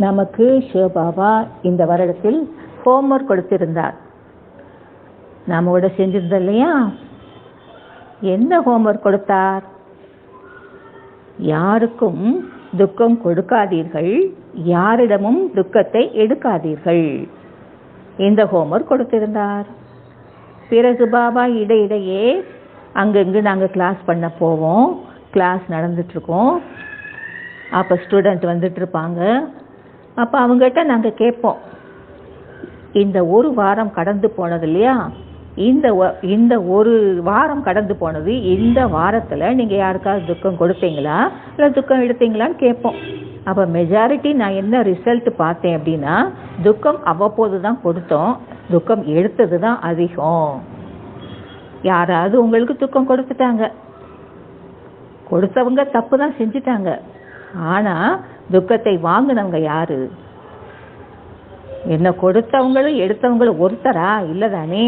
நமக்கு சிவபாபா இந்த வருடத்தில் ஹோம்ஒர்க் கொடுத்திருந்தார். நாம கூட செஞ்சிருந்தோம் இல்லையா? என்ன ஹோம்ஒர்க் கொடுத்தார்? யாருக்கும் துக்கம் கொடுக்காதீர்கள். யாரிடமும் துக்கத்தை எடுக்காதீர்கள். இந்த ஹோம்ஒர்க் கொடுத்திருந்தார். பிறகு பாபா இடையிடையே அங்கங்கு நாங்கள் கிளாஸ் பண்ண போவோம். கிளாஸ் நடந்துட்டுருக்கோம் அப்போ ஸ்டூடெண்ட் வந்துட்டு இருப்பாங்க. அப்போ அவங்ககிட்ட நாங்கள் கேட்போம். இந்த ஒரு வாரம் கடந்து போனது இல்லையா? இந்த இந்த ஒரு வாரம் கடந்து போனது இந்த வாரத்தில் நீங்கள் யாருக்காவது துக்கம் கொடுத்தீங்களா? இல்லை துக்கம் எடுத்தீங்களான்னு கேட்போம். அப்போ மெஜாரிட்டி நான் என்ன ரிசல்ட் பார்த்தேன் அப்படின்னா துக்கம் அவ்வப்போது தான் கொடுத்தோம். துக்கம் எடுத்தது தான் அதிகம். யாராவது உங்களுக்கு துக்கம் கொடுத்துட்டாங்க. கொடுத்தவங்க தப்பு தான் செஞ்சுட்டாங்க. ஆனா துக்கத்தை வாங்கினவங்க யாரு? என்ன கொடுத்தவங்களும் எடுத்தவங்களும் ஒருத்தரா? இல்லை தானே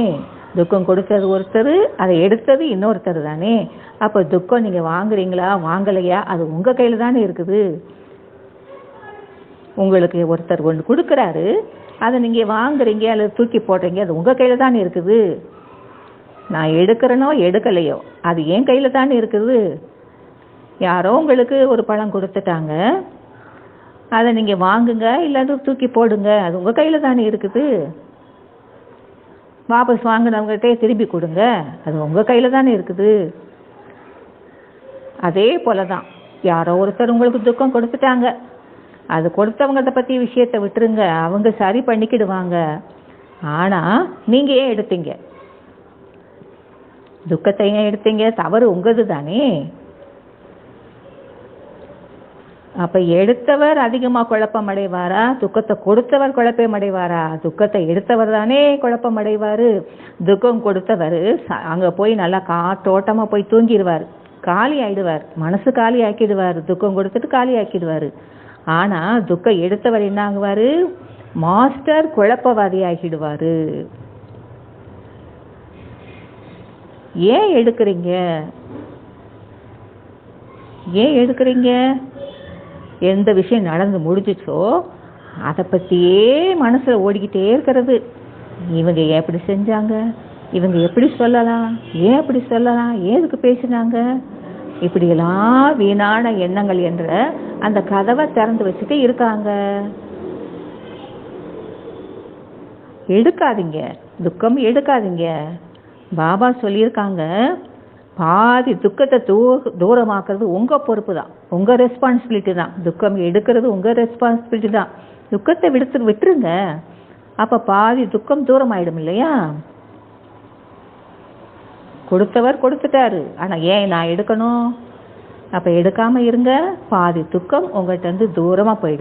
துக்கம் கொடுத்தது ஒருத்தர் அதை எடுத்தது இன்னொருத்தர் தானே. அப்போ துக்கம் நீங்கள் வாங்குறீங்களா? வாங்கலையா? அது உங்கள் கையில் தானே இருக்குது. உங்களுக்கு ஒருத்தர் ஒன்று கொடுக்குறாரு அதை நீங்கள் வாங்குறீங்க அல்லது தூக்கி போடுறீங்க அது உங்கள் கையில் தானே இருக்குது. நான் எடுக்கிறேனோ எடுக்கலையோ அது என் கையில் தானே இருக்குது. யாரோ உங்களுக்கு ஒரு பழம் கொடுத்துட்டாங்க. அதை நீங்கள் வாங்குங்க இல்லாட்டி தூக்கி போடுங்க. அது உங்கள் கையில் தானே இருக்குது. வாபஸ் வாங்கினவங்ககிட்டே திருப்பி கொடுங்க. அது உங்கள் கையில் தானே இருக்குது. அதே போல தான் யாரோ ஒருத்தர் உங்களுக்கு துக்கம் கொடுத்துட்டாங்க. அது கொடுத்தவங்கள்ட்ட பற்றி விஷயத்தை விட்டுருங்க. அவங்க சரி பண்ணிக்கிடுவாங்க. ஆனால் நீங்கள் ஏன் எடுத்தீங்க? துக்கத்தை ஏன் எடுத்தீங்க. தவறு உங்கது தானே. அப்ப எடுத்தவர் அதிகமா குழப்பம் அடைவாரா துக்கத்தை கொடுத்தவர் குழப்பம் அடைவாரா துக்கத்தை எடுத்தவர் தானே குழப்பம் அடைவாரு துக்கம் கொடுத்தவர் அங்க போய் நல்லா காட்டோட்டமா போய் தூங்கிடுவார். காலி ஆயிடுவார். மனசு காலி ஆக்கிடுவார். துக்கம் கொடுத்துட்டு காலி ஆக்கிடுவாரு. ஆனா துக்கம் எடுத்தவர் என்ன ஆகுவாரு மாஸ்டர் குழப்பவாதி ஆகிடுவாரு ஏன் எடுக்கிறீங்க? ஏன் எடுக்கிறீங்க? எந்த விஷயம் நடந்து முடிஞ்சிச்சோ அதை பற்றியே மனசில் ஓடிக்கிட்டே இருக்கிறது. இவங்க எப்படி செஞ்சாங்க? இவங்க எப்படி சொல்லலாம்? ஏன் இப்படி சொல்லலாம்? ஏதுக்கு பேசினாங்க? இப்படியெல்லாம் வீணான எண்ணங்கள் என்ற அந்த கதவை திறந்து வச்சுட்டு இருக்காங்க. எடுக்காதீங்க. துக்கம் எடுக்காதீங்க. பாபா சொல்லியிருக்காங்க பாதி துக்கத்தை தூ தூரமாக்குறது உங்கள் பொறுப்பு தான் உங்கள் ரெஸ்பான்சிபிலிட்டி தான். துக்கம் எடுக்கிறது உங்கள் ரெஸ்பான்சிபிலிட்டி தான். துக்கத்தை விடுத்து விட்டுருங்க. அப்போ பாதி துக்கம் தூரம் ஆயிடும் இல்லையா? கொடுத்தவர் கொடுத்துட்டாரு. ஆனால் ஏன் நான் எடுக்கணும்? அப்போ எடுக்காமல் இருங்க. பாதி துக்கம் உங்கள்கிட்ட இருந்து தூரமாக போயிடும்.